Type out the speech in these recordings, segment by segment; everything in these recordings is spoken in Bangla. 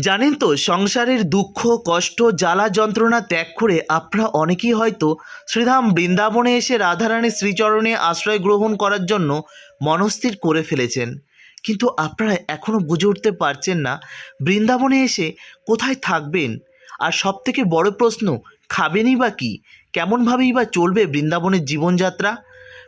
জানেন তো, সংসারের দুঃখ, কষ্ট, জ্বালা যন্ত্রণা ত্যাগ করে আপনারা অনেকেই হয়তো শ্রীধাম বৃন্দাবনে এসে রাধারানীর শ্রীচরণে আশ্রয় গ্রহণ করার জন্য মনস্থির করে ফেলেছেন। কিন্তু আপনারা এখনও বুঝে উঠতে পারছেন না, বৃন্দাবনে এসে কোথায় থাকবেন? আর সবথেকে বড় প্রশ্ন, খাবেনই বা কী? কেমনভাবেই বা চলবে বৃন্দাবনের জীবনযাত্রা?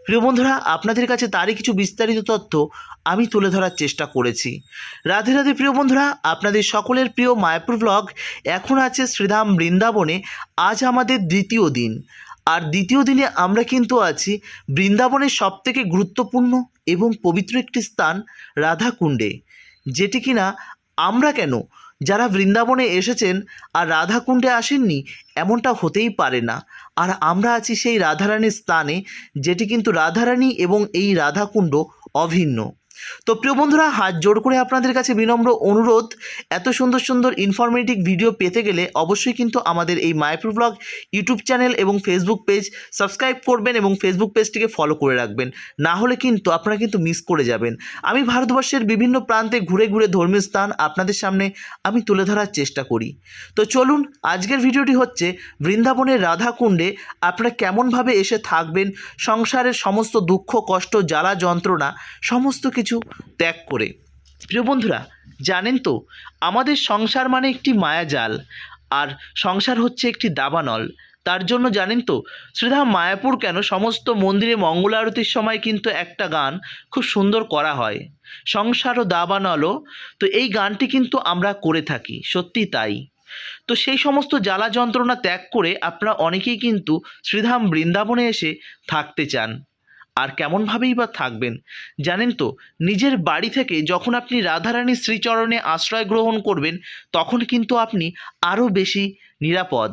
প্রিয় বন্ধুরা, আপনাদের কাছে তারই কিছু বিস্তারিত তথ্য আমি তুলে ধরার চেষ্টা করেছি। রাধে রাধে প্রিয় বন্ধুরা, আপনাদের সকলের প্রিয় মায়াপুর ব্লগ এখন আছে শ্রীধাম বৃন্দাবনে। আজ আমাদের দ্বিতীয় দিন। আর দ্বিতীয় দিনে আমরা কিন্তু আছি বৃন্দাবনের সবথেকে গুরুত্বপূর্ণ এবং পবিত্র একটি স্থান, রাধাকুণ্ডে। যেটি কিনা আমরা কেন? যারা বৃন্দাবনে এসেছেন আর রাধাকুণ্ডে আসেননি, এমনটা হতেই পারে না। আর আমরা আছি সেই রাধারানীর স্থানে যেটি কিন্তু রাধারানী এবং এই রাধাকুণ্ড অভিন্ন। তো প্রিয় বন্ধুরা, হাত জোর করে আপনাদের কাছে বিনম্র অনুরোধ, এত সুন্দর সুন্দর ইনফরমেটিভ ভিডিও পেতে গেলে অবশ্যই কিন্তু আমাদের এই মায়াপুর ব্লগ ইউটিউব চ্যানেল এবং ফেসবুক পেজ সাবস্ক্রাইব করবেন এবং ফেসবুক পেজটিকে ফলো করে রাখবেন। না হলে কিন্তু আপনারা কিন্তু মিস করে যাবেন। আমি ভারতবর্ষের বিভিন্ন প্রান্তে ঘুরে ঘুরে ধর্মীয় স্থান আপনাদের সামনে আমি তুলে ধরার চেষ্টা করি। তো চলুন, আজকের ভিডিওটি হচ্ছে বৃন্দাবনের রাধাকুণ্ডে আপনারা কেমনভাবে এসে থাকবেন, সংসারের সমস্ত দুঃখ, কষ্ট, জ্বালা, যন্ত্রণা, সমস্ত কিছু ত্যাগ করে। প্রিয় বন্ধুরা, জানেন তো, আমাদের সংসার মানে একটি মায়াজাল আর সংসার হচ্ছে একটি দাবানল। তার জন্য জানেন তো, শ্রীধাম মায়াপুর কেন সমস্ত মন্দিরে মঙ্গল আরতির সময় কিন্তু একটা গান খুব সুন্দর করা হয়। সংসার ও দাবানলও, তো এই গানটি কিন্তু আমরা করে থাকি সত্যি তাই। তো সেই সমস্ত জ্বালা যন্ত্রণা ত্যাগ করে আপনারা অনেকেই কিন্তু শ্রীধাম বৃন্দাবনে এসে থাকতে চান। আর কেমনভাবেই বা থাকবেন? জানেন তো, নিজের বাড়ি থেকে যখন আপনি রাধারানীর শ্রীচরণে আশ্রয় গ্রহণ করবেন, তখন কিন্তু আপনি আরও বেশি নিরাপদ।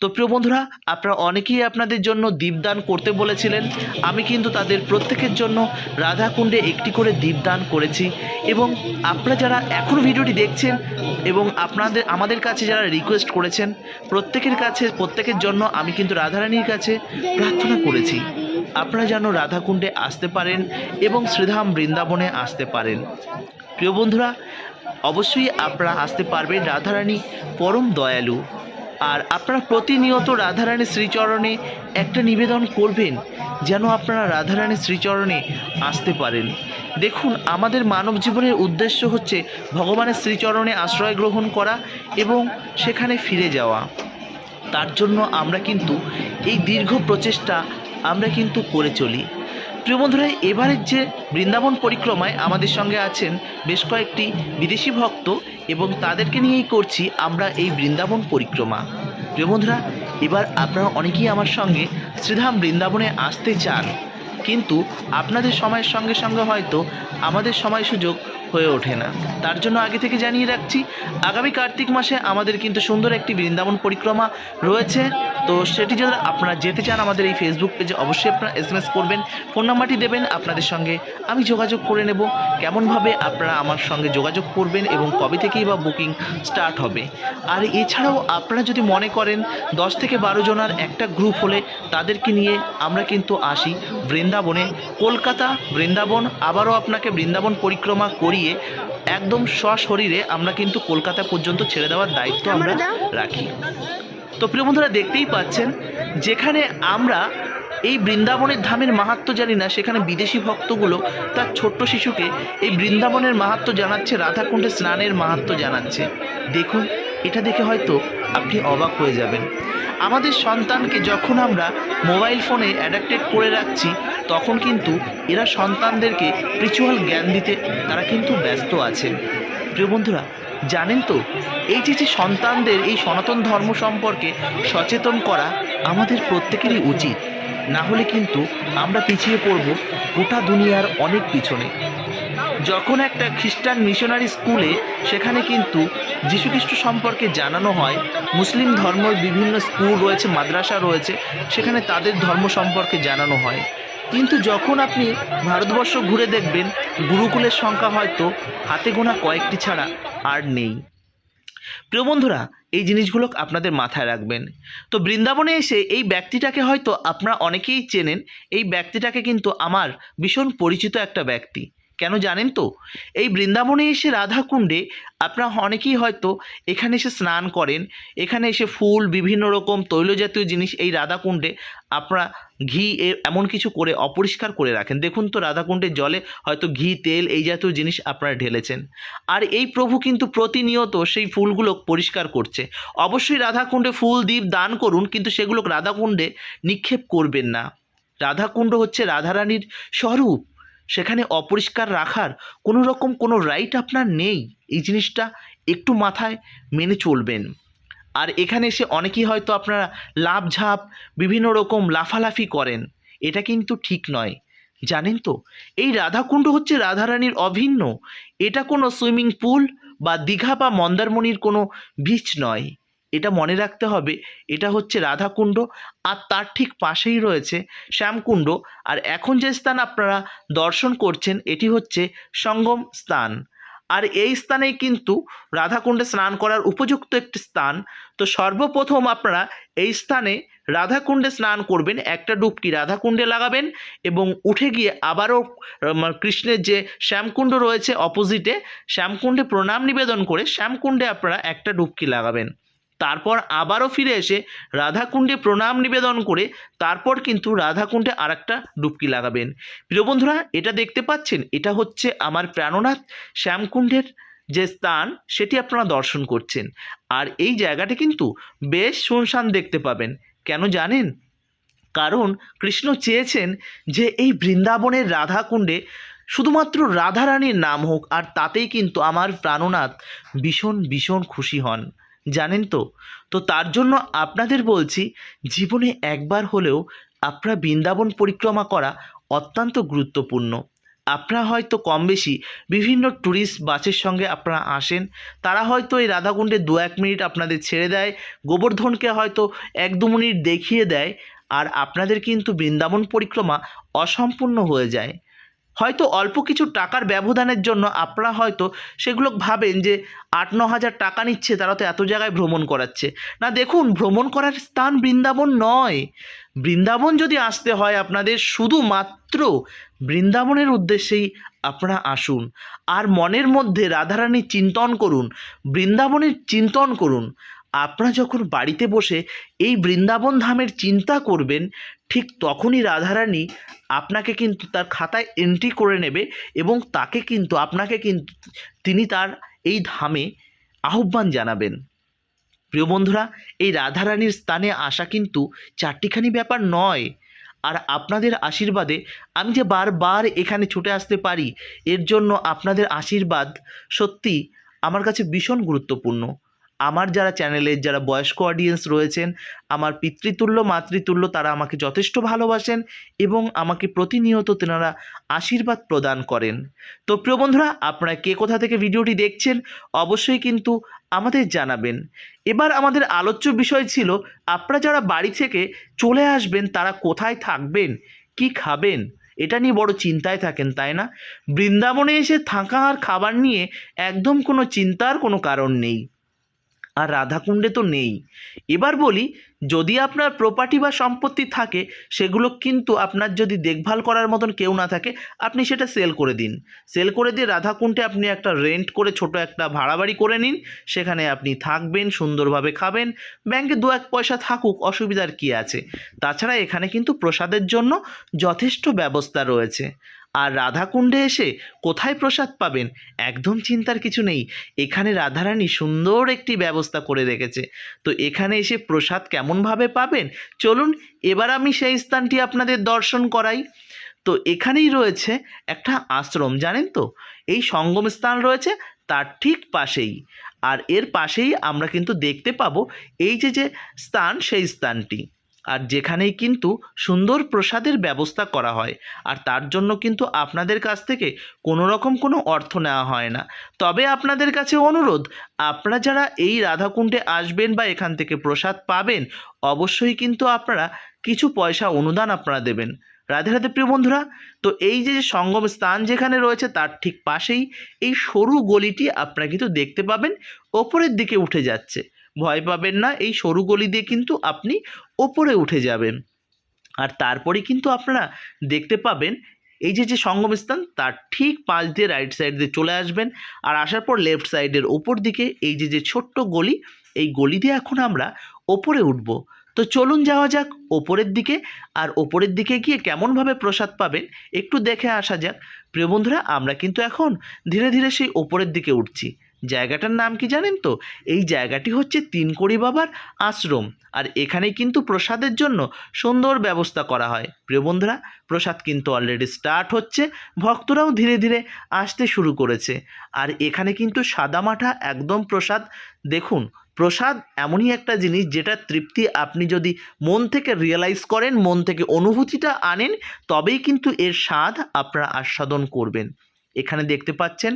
তো প্রিয় বন্ধুরা, আপনারা অনেকেই আপনাদের জন্য দীপদান করতে বলেছিলেন। আমি কিন্তু তাদের প্রত্যেকের জন্য রাধাকুণ্ডে একটি করে দীপদান করেছি এবং আপনারা যারা এখন ভিডিওটি দেখছেন এবং আপনাদের, আমাদের কাছে যারা রিকোয়েস্ট করেছেন, প্রত্যেকের কাছে, প্রত্যেকের জন্য আমি কিন্তু রাধারানীর কাছে প্রার্থনা করেছি। আপনারা যেন রাধাকুণ্ডে আসতে পারেন এবং শ্রীধাম বৃন্দাবনে আসতে পারেন। প্রিয় বন্ধুরা, অবশ্যই আপনারা আসতে পারবেন রাধারানী পরম দয়ালু। আর আপনারা প্রতিনিয়ত রাধারানীর শ্রীচরণে একটা নিবেদন করবেন, যেন আপনারা রাধারানীর শ্রীচরণে আসতে পারেন। দেখুন, আমাদের মানব জীবনের উদ্দেশ্য হচ্ছে ভগবানের শ্রীচরণে আশ্রয় গ্রহণ করা এবং সেখানে ফিরে যাওয়া। তার জন্য আমরা কিন্তু এই দীর্ঘ প্রচেষ্টা আমরা কিন্তু করে চলি। প্রিয় বন্ধুরা, এবারের যে বৃন্দাবন পরিক্রমায় আমাদের সঙ্গে আছেন বেশ কয়েকটি বিদেশি ভক্ত এবং তাদেরকে নিয়েই করছি আমরা এই বৃন্দাবন পরিক্রমা। প্রিয় বন্ধুরা, এবার আপনারা অনেকেই আমার সঙ্গে শ্রীধাম বৃন্দাবনে আসতে চান, কিন্তু আপনাদের সময়ের সঙ্গে সঙ্গে হয়তো আমাদের সময় সুযোগ হয়ে ওঠে না। তার জন্য আগে থেকে জানিয়ে রাখছি, আগামী কার্তিক মাসে আমাদের কিন্তু সুন্দর একটি বৃন্দাবন পরিক্রমা রয়েছে। তো সেটি যদি আপনারা যেতে চান আমাদের এই ফেসবুক পেজে অবশ্যই আপনারা এস করবেন, ফোন নাম্বারটি দেবেন, আপনাদের সঙ্গে আমি যোগাযোগ করে নেব। কেমনভাবে আপনারা আমার সঙ্গে যোগাযোগ করবেন এবং কবে থেকেই বা বুকিং স্টার্ট হবে। আর এছাড়াও আপনারা যদি মনে করেন দশ থেকে বারো জনার একটা গ্রুপ হলে তাদেরকে নিয়ে আমরা কিন্তু আসি বৃন্দাবনে। কলকাতা বৃন্দাবন, আবারও আপনাকে বৃন্দাবন পরিক্রমা করিয়ে একদম সশরীরে আমরা কিন্তু কলকাতা পর্যন্ত ছেড়ে দেওয়ার দায়িত্ব আমরা রাখি। তো প্রিয় বন্ধুরা দেখতেই পাচ্ছেন যেখানে আমরা এই বৃন্দাবনের ধামের মাহাত্ম জানি না সেখানে বিদেশি ভক্তগুলো তার ছোট্ট শিশুকে এই বৃন্দাবনের মাহাত্ম জানাচ্ছে রাধাকুণ্ডে স্নানের মাহাত্ম জানাচ্ছে। দেখুন এটা দেখে হয়তো আপনি অবাক হয়ে যাবেন। আমাদের সন্তানকে যখন আমরা মোবাইল ফোনে অ্যাডাক্টেড করে রাখছি, তখন কিন্তু এরা সন্তানদেরকে রিচুয়াল জ্ঞান দিতে তারা কিন্তু ব্যস্ত আছেন প্রিয় বন্ধুরা, জানেন তো, এই যে যে সন্তানদের এই সনাতন ধর্ম সম্পর্কে সচেতন করা আমাদের প্রত্যেকেরই উচিত। না হলে কিন্তু আমরা পিছিয়ে পড়ব গোটা দুনিয়ার অনেক পিছনে। যখন একটা খ্রিস্টান মিশনারি স্কুলে সেখানে কিন্তু যীশুখ্রিস্ট সম্পর্কে জানানো হয়, মুসলিম ধর্মের বিভিন্ন স্কুল রয়েছে, মাদ্রাসা রয়েছে, সেখানে তাদের ধর্ম সম্পর্কে জানানো হয়। কিন্তু যখন আপনি ভারতবর্ষ ঘুরে দেখবেন, গুরুকুলের সংখ্যা হয়তো হাতে গোনা কয়েকটি ছাড়া আর নেই। প্রিয় বন্ধুরা, এই জিনিসগুলো আপনাদের মাথায় রাখবেন। তো বৃন্দাবনে এসে এই ব্যক্তিটাকে হয়তো আপনারা অনেকেই চেনেন। এই ব্যক্তিটাকে কিন্তু আমার ভীষণ পরিচিত একটা ব্যক্তি। কেন জানেন তো? এই বৃন্দাবনে এসে রাধাকুণ্ডে আপনারা অনেকেই হয়তো এখানে এসে স্নান করেন, এখানে এসে ফুল, বিভিন্ন রকম তৈলজাতীয় জিনিস এই রাধাকুণ্ডে আপনারা ঘি এমন কিছু করে অপরিষ্কার করে রাখেন। দেখুন তো রাধাকুণ্ডের জলে হয়তো ঘি, তেল এই জাতীয় জিনিস আপনারা ঢেলেছেন। আর এই প্রভু কিন্তু প্রতিনিয়ত সেই ফুলগুলো পরিষ্কার করছে। অবশ্যই রাধাকুণ্ডে ফুল দ্বীপ দান করুন, কিন্তু সেগুলো রাধাকুণ্ডে নিক্ষেপ করবেন না। রাধাকুণ্ড হচ্ছে রাধারানীর স্বরূপ। সেখানে অপরিষ্কার রাখার কোনো রকম কোনো রাইট আপনার নেই। এই জিনিসটা একটু মাথায় মেনে চলবেন। আর এখানে এসে অনেকেই হয়তো আপনারা লাভ ঝাপ বিভিন্ন রকম লাফালাফি করেন। এটা কিন্তু ঠিক নয়। জানেন তো, এই রাধাকুণ্ড হচ্ছে রাধারানীর অভিন্ন। এটা কোনো সুইমিং পুল বা দীঘা বা মন্দারমণির কোনো বিচ নয়। এটা মনে রাখতে হবে, এটা হচ্ছে রাধাকুণ্ড আর তার ঠিক পাশেই রয়েছে শ্যামকুণ্ড। আর এখন যে স্থান আপনারা দর্শন করছেন, এটি হচ্ছে সঙ্গম স্থান। আর এই স্থানেই কিন্তু রাধাকুণ্ডে স্নান করার উপযুক্ত একটি স্থান। তো সর্বপ্রথম আপনারা এই স্থানে রাধাকুণ্ডে স্নান করবেন, একটা ডুবকি রাধাকুণ্ডে লাগাবেন এবং উঠে গিয়ে আবারও কৃষ্ণের যে শ্যামকুণ্ড রয়েছে অপোজিটে শ্যামকুণ্ডে প্রণাম নিবেদন করে শ্যামকুণ্ডে আপনারা একটা ডুবকি লাগাবেন। তারপর আবারও ফিরে এসে রাধাকুণ্ডে প্রণাম নিবেদন করে তারপর কিন্তু রাধাকুণ্ডে আর একটা ডুবকি লাগাবেন। প্রিয় বন্ধুরা, এটা দেখতে পাচ্ছেন, এটা হচ্ছে আমার প্রাণনাথ শ্যামকুণ্ডের যে স্থান, সেটি আপনারা দর্শন করছেন। আর এই জায়গাটি কিন্তু বেশ শুনশান দেখতে পাবেন। কেন জানেন? কারণ কৃষ্ণ চেয়েছেন যে এই বৃন্দাবনের রাধাকুণ্ডে শুধুমাত্র রাধারানীর নাম হোক, আর তাতেই কিন্তু আমার প্রাণনাথ ভীষণ ভীষণ খুশি হন। জানেন তো? তো তার জন্য আপনাদের বলছি, জীবনে একবার হলেও আপনারা বৃন্দাবন পরিক্রমা করা অত্যন্ত গুরুত্বপূর্ণ। আপনারা হয়তো কম বেশি বিভিন্ন ট্যুরিস্ট বাসের সঙ্গে আপনারা আসেন, তারা হয়তো এই রাধাকুণ্ডে দু এক মিনিট আপনাদের ছেড়ে দেয়, গোবর্ধনকে হয়তো এক দু মিনিট দেখিয়ে দেয়, আর আপনাদের কিন্তু বৃন্দাবন পরিক্রমা অসম্পূর্ণ হয়ে যায়। হয়তো অল্প কিছু টাকার ব্যবধানের জন্য আপনারা হয়তো সেগুলো ভাবেন যে আট ন হাজার টাকা নিচ্ছে, তারা তো এত জায়গায় ভ্রমণ করাচ্ছে। না, দেখুন, ভ্রমণ করার স্থান বৃন্দাবন নয়। বৃন্দাবন যদি আসতে হয় আপনাদের শুধুমাত্র বৃন্দাবনের উদ্দেশ্যেই আপনারা আসুন। আর মনের মধ্যে রাধারানীর চিন্তন করুন, বৃন্দাবনের চিন্তন করুন। আপনারা যখন বাড়িতে বসে এই বৃন্দাবন ধামের চিন্তা করবেন ঠিক তখনই রাধারানী আপনাকে কিন্তু তার খাতায় এন্ট্রি করে নেবে এবং তাকে কিন্তু, আপনাকে কিন্তু তিনি তার এই ধামে আহ্বান জানাবেন। প্রিয় বন্ধুরা, এই রাধারানীর স্থানে আসা কিন্তু চারটিখানি ব্যাপার নয়। আর আপনাদের আশীর্বাদে আমি যে বারবার এখানে ছুটে আসতে পারি, এর জন্য আপনাদের আশীর্বাদ সত্যি আমার কাছে ভীষণ গুরুত্বপূর্ণ। আমার যারা চ্যানেলের যারা বয়স্ক অডিয়েন্স রয়েছেন, আমার পিতৃতুল্য, মাতৃতুল্য, তারা আমাকে যথেষ্ট ভালোবাসেন এবং আমাকে প্রতিনিয়ত তেনারা আশীর্বাদ প্রদান করেন। তো প্রিয় বন্ধুরা, আপনারা কে কোথা থেকে ভিডিওটি দেখছেন, অবশ্যই কিন্তু আমাদের জানাবেন। এবার আমাদের আলোচ্য বিষয় ছিল, আপনারা যারা বাড়ি থেকে চলে আসবেন, তারা কোথায় থাকবেন, কি খাবেন, এটা নিয়ে বড় চিন্তায় থাকেন, তাই না? বৃন্দাবনে এসে থাকা আর খাবার নিয়ে একদম কোনো চিন্তার কোনো কারণ নেই। আর রাধাকুণ্ডে তো নেই। এবার বলি, যদি আপনার প্রপার্টি বা সম্পত্তি থাকে, সেগুলো কিন্তু আপনার যদি দেখভাল করার মতন কেউ না থাকে, আপনি সেটা সেল করে দিন। সেল করে দিয়ে রাধাকুণ্ডে আপনি একটা রেন্ট করে ছোট একটা ভাড়া বাড়ি করে নিন। সেখানে আপনি থাকবেন, সুন্দরভাবে খাবেন ব্যাংকে দু এক পয়সা থাকুক, অসুবিধার কী আছে? তাছাড়া এখানে কিন্তু প্রসাদের জন্য যথেষ্ট ব্যবস্থা রয়েছে। আর রাধাকুণ্ডে এসে কোথায় প্রসাদ পাবেন? একদম চিন্তার কিছু নেই। এখানে রাধারানী সুন্দর একটি ব্যবস্থা করে রেখেছে। তো এখানে এসে প্রসাদ কেমনভাবে পাবেন? চলুন, এবার আমি সেই স্থানটি আপনাদের দর্শন করাই। তো এখানেই রয়েছে একটা আশ্রম, জানেন তো? এই সঙ্গম স্থান রয়েছে তার ঠিক পাশেই। আর এর পাশেই আমরা কিন্তু দেখতে পাবো এই যে যে স্থান, সেই স্থানটি। আর যেখানেই কিন্তু সুন্দর প্রসাদের ব্যবস্থা করা হয়, আর তার জন্য কিন্তু আপনাদের কাছ থেকে কোনো রকম কোনো অর্থ নেওয়া হয় না। তবে আপনাদের কাছে অনুরোধ, আপনারা যারা এই রাধাকুণ্ডে আসবেন বা এখান থেকে প্রসাদ পাবেন, অবশ্যই কিন্তু আপনারা কিছু পয়সা অনুদান আপনারা দেবেন। রাধে রাধে প্রিয় বন্ধুরা, তো এই যে সঙ্গম স্থান যেখানে রয়েছে তার ঠিক পাশেই এই সরু গলিটি আপনারা কিন্তু দেখতে পাবেন, ওপরের দিকে উঠে যাচ্ছে। ভয় পাবেন না, এই সরু গলি দিয়ে কিন্তু আপনি ওপরে উঠে যাবেন। আর তারপরে কিন্তু আপনারা দেখতে পাবেন, এই যে যে সঙ্গম স্থান তার ঠিক পাশ দিয়ে রাইট সাইড দিয়ে চলে আসবেন। আর আসার পর লেফট সাইডের ওপর দিকে এই যে যে ছোট্ট গলি, এই গলি দিয়ে এখন আমরা ওপরে উঠব। তো চলুন যাওয়া যাক ওপরের দিকে। আর ওপরের দিকে গিয়ে কেমনভাবে প্রসাদ পাবেন, একটু দেখে আসা যাক। প্রিয় বন্ধুরা, আমরা কিন্তু এখন ধীরে ধীরে সেই ওপরের দিকে উঠছি। জায়গাটার নাম কি জানেন তো? এই জায়গাটি হচ্ছে তিনকড়ি বাবার আশ্রম। আর এখানে কিন্তু প্রসাদের জন্য সুন্দর ব্যবস্থা করা হয়। প্রিয় বন্ধুরা, প্রসাদ কিন্তু অলরেডি স্টার্ট হচ্ছে। ভক্তরাও ধীরে ধীরে আসতে শুরু করেছে। আর এখানে কিন্তু সাদামাঠা একদম প্রসাদ। দেখুন, প্রসাদ এমনই একটা জিনিস যেটা তৃপ্তি আপনি যদি মন থেকে রিয়েলাইজ করেন, মন থেকে অনুভূতিটা আনেন, তবেই কিন্তু এর স্বাদ আপনারা আস্বাদন করবেন। এখানে দেখতে পাচ্ছেন,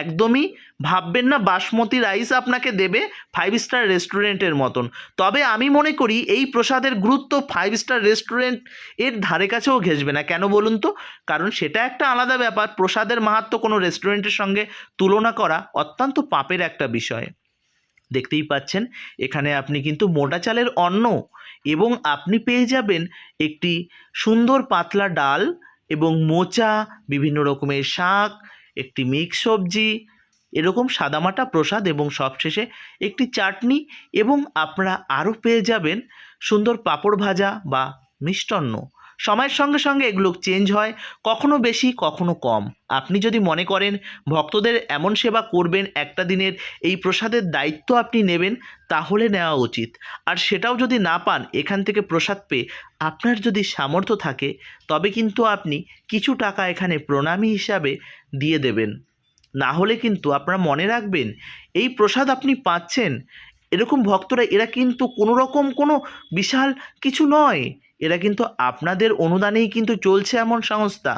একদমই ভাববেন না বাসমতি রাইস আপনাকে দেবে ফাইভ স্টার রেস্টুরেন্টের মতন। তবে আমি মনে করি এই প্রসাদের গুরুত্ব ফাইভ স্টার রেস্টুরেন্টের ধারে কাছেও ঘেসবে না। কেন বলুন তো? কারণ সেটা একটা আলাদা ব্যাপার। প্রসাদের মাহাত্ম কোনো রেস্টুরেন্টের সঙ্গে তুলনা করা অত্যন্ত পাপের একটা বিষয়। দেখতেই পাচ্ছেন, এখানে আপনি কিন্তু মোটা চালের অন্ন এবং আপনি পেয়ে যাবেন একটি সুন্দর পাতলা ডাল এবং মোচা, বিভিন্ন রকমের শাক, একটি মিক্স সবজি, এরকম সাদামাটা প্রসাদ এবং সবশেষে একটি চাটনি এবং আপনারা আরও পেয়ে যাবেন সুন্দর পাঁপড় ভাজা বা মিষ্টান্ন। সময়ের সঙ্গে সঙ্গে এগুলো চেঞ্জ হয়, কখনো বেশি, কখনো কম। আপনি যদি মনে করেন ভক্তদের এমন সেবা করবেন একটা দিনের, এই প্রসাদের দায়িত্ব আপনি নেবেন, তাহলে নেওয়া উচিত। আর সেটাও যদি না পান, এখান থেকে প্রসাদ পেয়ে আপনার যদি সামর্থ্য থাকে, তবে কিন্তু আপনি কিছু টাকা এখানে প্রণামী হিসাবে দিয়ে দেবেন। না হলে কিন্তু আপনারা মনে রাখবেন, এই প্রসাদ আপনি পাচ্ছেন, এরকম ভক্তরা, এরা কিন্তু কোনো রকম কোনো বিশাল কিছু নয়। এরা কিন্তু আপনাদের অনুদানেই কিন্তু চলছে এমন সংস্থা।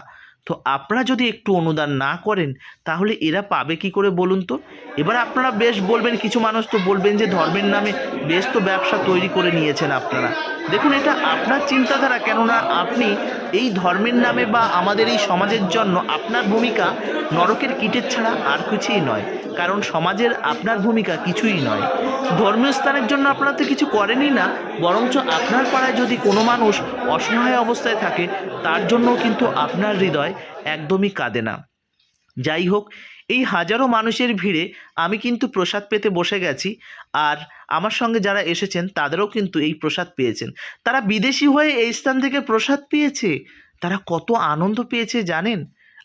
তো আপনারা যদি একটু অনুদান না করেন, তাহলে এরা পাবে কি করে বলুন তো? এবার আপনারা বেশ বলবেন, কিছু মানুষ তো বলবেন যে ধর্মের নামে বেশ তো ব্যবসা তৈরি করে নিয়েছেন আপনারা। দেখুন, এটা আপনার চিন্তাধারা, কেননা আপনি এই ধর্মের নামে বা আমাদের এই সমাজের জন্য আপনার ভূমিকা নরকের কীটের ছাড়া আর কিছুই নয়। কারণ সমাজের আপনার ভূমিকা কিছুই নয়। ধর্মীয় স্থানের জন্য আপনারা তো কিছু করেনই না, বরঞ্চ আপনার পাড়ায় যদি কোনো মানুষ অসহায় অবস্থায় থাকে, তার জন্যও কিন্তু আপনার হৃদয় একদমই কাঁদে না। যাই হোক, এই হাজারো মানুষের ভিড়ে আমি কিন্তু প্রসাদ পেতে বসে গেছি, আর আমার সঙ্গে যারা এসেছেন, তাদেরও কিন্তু এই প্রসাদ পেয়েছেন। তারা বিদেশি হয়ে এই স্থান থেকে প্রসাদ পেয়েছে? তারা কত আনন্দ পেয়েছে জানেন?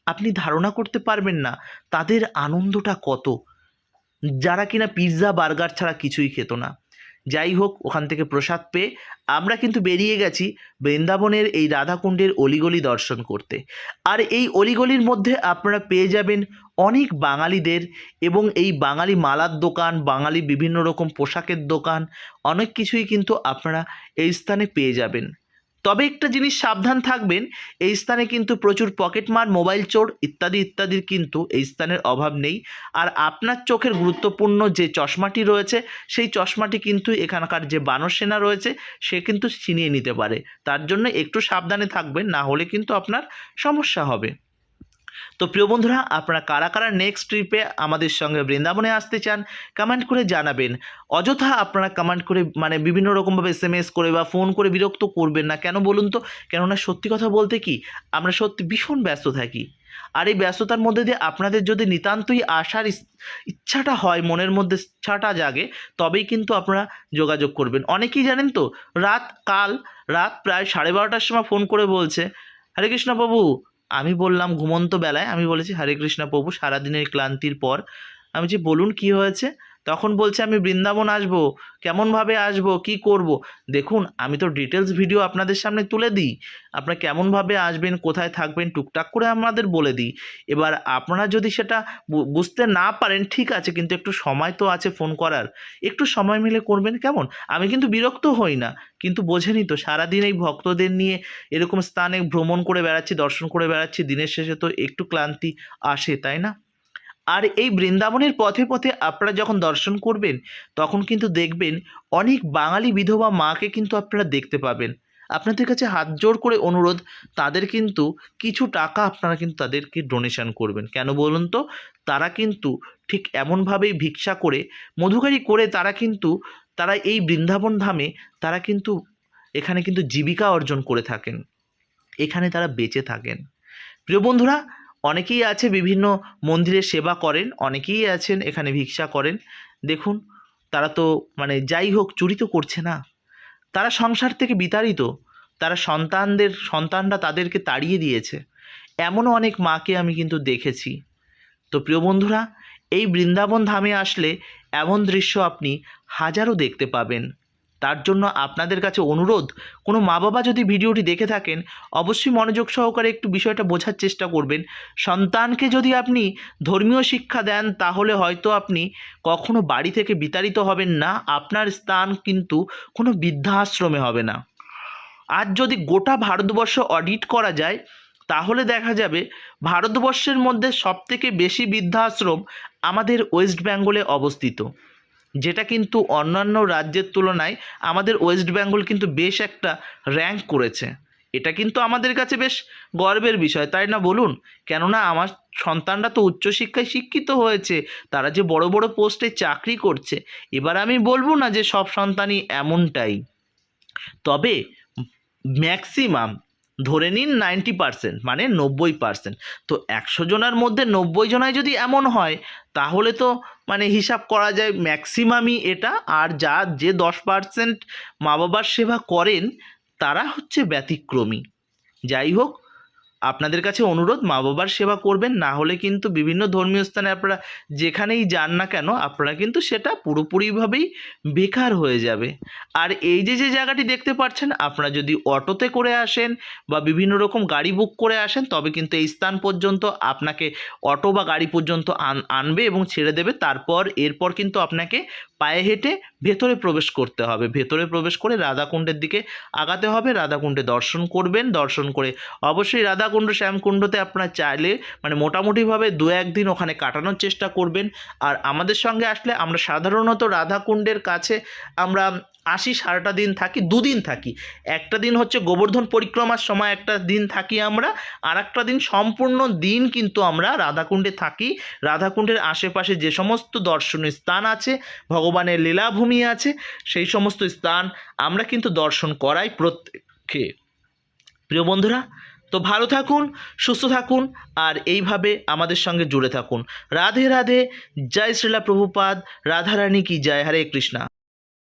আপনি ধারণা করতে পারবেন না, তাদের আনন্দটা কত? যারা কিনা পিৎজা, বার্গার ছাড়া কিছুই খেত না। যাই হোক, ওখান থেকে প্রসাদ পেয়ে আমরা কিন্তু বেরিয়ে গেছি বৃন্দাবনের এই রাধাকুণ্ডের অলিগলি দর্শন করতে। আর এই অলিগলির মধ্যে আপনারা পেয়ে যাবেন অনেক বাঙালিদের এবং এই বাঙালি মালার দোকান, বাঙালি বিভিন্ন রকম পোশাকের দোকান, অনেক কিছুই কিন্তু আপনারা এই স্থানে পেয়ে যাবেন। তবে একটা জিনিস সাবধান থাকবেন, এই স্থানে কিন্তু প্রচুর পকেটমার মোবাইল চোর ইত্যাদি, ইত্যাদির কিন্তু এই স্থানের অভাব নেই। আর আপনার চোখের গুরুত্বপূর্ণ যে চশমাটি রয়েছে, সেই চশমাটি কিন্তু এখানকার যে বানর সেনা রয়েছে, সে কিন্তু ছিনিয়ে নিতে পারে। তার জন্য একটু সাবধানে থাকবেন, না হলে কিন্তু আপনার সমস্যা হবে। তো প্রিয় বন্ধুরা, আপনারা কারা কারা নেক্সট ট্রিপে আমাদের সঙ্গে বৃন্দাবনে আসতে চান কমেন্ট করে জানাবেন। অযথা আপনারা কমেন্ট করে মানে বিভিন্ন রকমভাবে এস এম এস করে বা ফোন করে বিরক্ত করবেন না। কেন বলুন তো? কেননা সত্যি কথা বলতে কি, আমরা সত্যি ভীষণ ব্যস্ত থাকি। আর এই ব্যস্ততার মধ্যে দিয়ে আপনাদের যদি নিতান্তই আসার ইচ্ছাটা হয়, মনের মধ্যে ইচ্ছাটা জাগে, তবেই কিন্তু আপনারা যোগাযোগ করবেন। অনেকেই জানেন তো, রাত কাল, রাত প্রায় সাড়ে বারোটার সময় ফোন করে বলছে, হরে কৃষ্ণ বাবু আমি বললাম ঘুমন্ত বেলায়, আমি বলেছি, হরে কৃষ্ণ প্রভু, সারাদিনের ক্লান্তির পর। আমি যে বলুন কি হয়েছে? তখন বলছে, আমি বৃন্দাবন আসব। কেমনভাবে আসব? কি করব? দেখুন, আমি তো ডিটেলস ভিডিও আপনাদের সামনে তুলে দিই। আপনারা কেমনভাবে আসবেন, কোথায় থাকবেন, টুকটাক করে আমাদের বলে দিই। এবার আপনারা যদি সেটা বুঝতে না পারেন, ঠিক আছে, কিন্তু একটু সময় তো আছে ফোন করার। একটু সময় মিলে করবেন কেমন? আমি কিন্তু বিরক্ত হই না। কিন্তু বোঝেনি তো, সারাদিন এই ভক্তদের নিয়ে এরকম স্থানে ভ্রমণ করে বেড়াচ্ছি, দর্শন করে বেড়াচ্ছি, দিনের শেষে তো একটু ক্লান্তি আসে, তাই না? আর এই বৃন্দাবনের পথে পথে আপনারা যখন দর্শন করবেন, তখন কিন্তু দেখবেন অনেক বাঙালি বিধবা মাকে কিন্তু আপনারা দেখতে পাবেন। আপনাদের কাছে হাত জোর করে অনুরোধ, তাদের কিন্তু কিছু টাকা আপনারা কিন্তু তাদেরকে ডোনেশন করবেন। কেন বলুন তো? তারা কিন্তু ঠিক এমনভাবেই ভিক্ষা করে মধুকারী করে তারা কিন্তু, তারা এই বৃন্দাবন ধামে তারা কিন্তু এখানে কিন্তু জীবিকা অর্জন করে থাকেন। এখানে তারা বেঁচে থাকেন। প্রিয় বন্ধুরা অনেকেই আছে বিভিন্ন মন্দিরে সেবা করেন, অনেকেই আছেন এখানে ভিক্ষা করেন। দেখুন, তারা তো মানে যাই হোক, চুরি তো করছে না। তারা সংসার থেকে বিতাড়িত। তারা সন্তানদের, সন্তানরা তাদেরকে তাড়িয়ে দিয়েছে। এমনও অনেক মাকে আমি কিন্তু দেখেছি। তো প্রিয় বন্ধুরা, এই বৃন্দাবন ধামে আসলে এমন দৃশ্য আপনি হাজারো দেখতে পাবেন। তার জন্য আপনাদের কাছে অনুরোধ, কোনো মা বাবা যদি ভিডিওটি দেখে থাকেন, অবশ্যই মনোযোগ সহকারে একটু বিষয়টা বোঝার চেষ্টা করবেন। সন্তানকে যদি আপনি ধর্মীয় শিক্ষা দেন, তাহলে হয়তো আপনি কখনো বাড়ি থেকে বিতাড়িত হবেন না, আপনার স্থান কিন্তু কোনো বৃদ্ধাশ্রমে হবে না। আজ যদি গোটা ভারতবর্ষ অডিট করা যায়, তাহলে দেখা যাবে ভারতবর্ষের মধ্যে সবথেকে বেশি বৃদ্ধাশ্রম আমাদের ওয়েস্ট বেঙ্গলে অবস্থিত। যেটা কিন্তু অন্যান্য রাজ্যের তুলনায় আমাদের ওয়েস্ট বেঙ্গল কিন্তু বেশ একটা র্যাঙ্ক করেছে। এটা কিন্তু আমাদের কাছে বেশ গর্বের বিষয়, তাই না বলুন? কেননা আমার সন্তানরা তো উচ্চশিক্ষায় শিক্ষিত হয়েছে, তারা যে বড় বড় পোস্টে চাকরি করছে, এবার আমি বলব না যে সব সন্তানই এমনটাই। তবে ম্যাক্সিমাম ধরে নিন নাইনটি পার্সেন্ট মানে নব্বই পার্সেন্ট তো একশো জনের মধ্যে নব্বই জনায় যদি এমন হয়, তাহলে তো মানে হিসাব করা যায় ম্যাক্সিমামই এটা। আর যা যে দশ পার্সেন্ট মা বাবার সেবা করেন, তারা হচ্ছে ব্যতিক্রমী। যাই হোক আপনাদের কাছে অনুরোধ মা বাবার সেবা করবেন, না হলে কিন্তু বিভিন্ন ধর্মীয় স্থানে আপনারা যেখানেই যান না কেন, আপনারা কিন্তু সেটা পুরোপুরিভাবেই বেকার হয়ে যাবে। আর এই যে যে জায়গাটি দেখতে পাচ্ছেন, আপনারা যদি অটোতে করে আসেন বা বিভিন্ন রকম গাড়ি বুক করে আসেন, তবে কিন্তু এই স্থান পর্যন্ত আপনাকে অটো বা গাড়ি পর্যন্ত আন, আনবে এবং ছেড়ে দেবে। তারপর, এরপর কিন্তু আপনাকে পায়ে হেঁটে ভেতরে প্রবেশ করতে হবে। ভেতরে প্রবেশ করে রাধাকুণ্ডের দিকে আগাতে হবে। রাধাকুণ্ডে দর্শন করবেন। দর্শন করে অবশ্যই রাধাকুণ্ড শ্যামকুণ্ডতে আপনার চাইলে মানে মোটামুটিভাবে দু একদিন ওখানে কাটানোর চেষ্টা করবেন। আর আমাদের সঙ্গে আসলে আমরা সাধারণত রাধাকুণ্ডের কাছে আমরা আসি সারাটা দিন থাকি, দুদিন থাকি। একটা দিন হচ্ছে গোবর্ধন পরিক্রমার সময়, একটা দিন থাকি আমরা আর একটা দিন সম্পূর্ণ দিন কিন্তু আমরা রাধাকুণ্ডে থাকি। রাধাকুণ্ডের আশেপাশে যে সমস্ত দর্শনীয় স্থান আছে, ভগবানের লীলাভূমি আছে, সেই সমস্ত স্থান আমরা কিন্তু দর্শন করাই প্রত্যেককে। প্রিয় বন্ধুরা, তো ভালো থাকুন, সুস্থ থাকুন, আর এইভাবে আমাদের সঙ্গে জুড়ে থাকুন। রাধে রাধে, জয় শ্রীলা প্রভুপাদ, রাধারানী কি জয়, হরে কৃষ্ণা।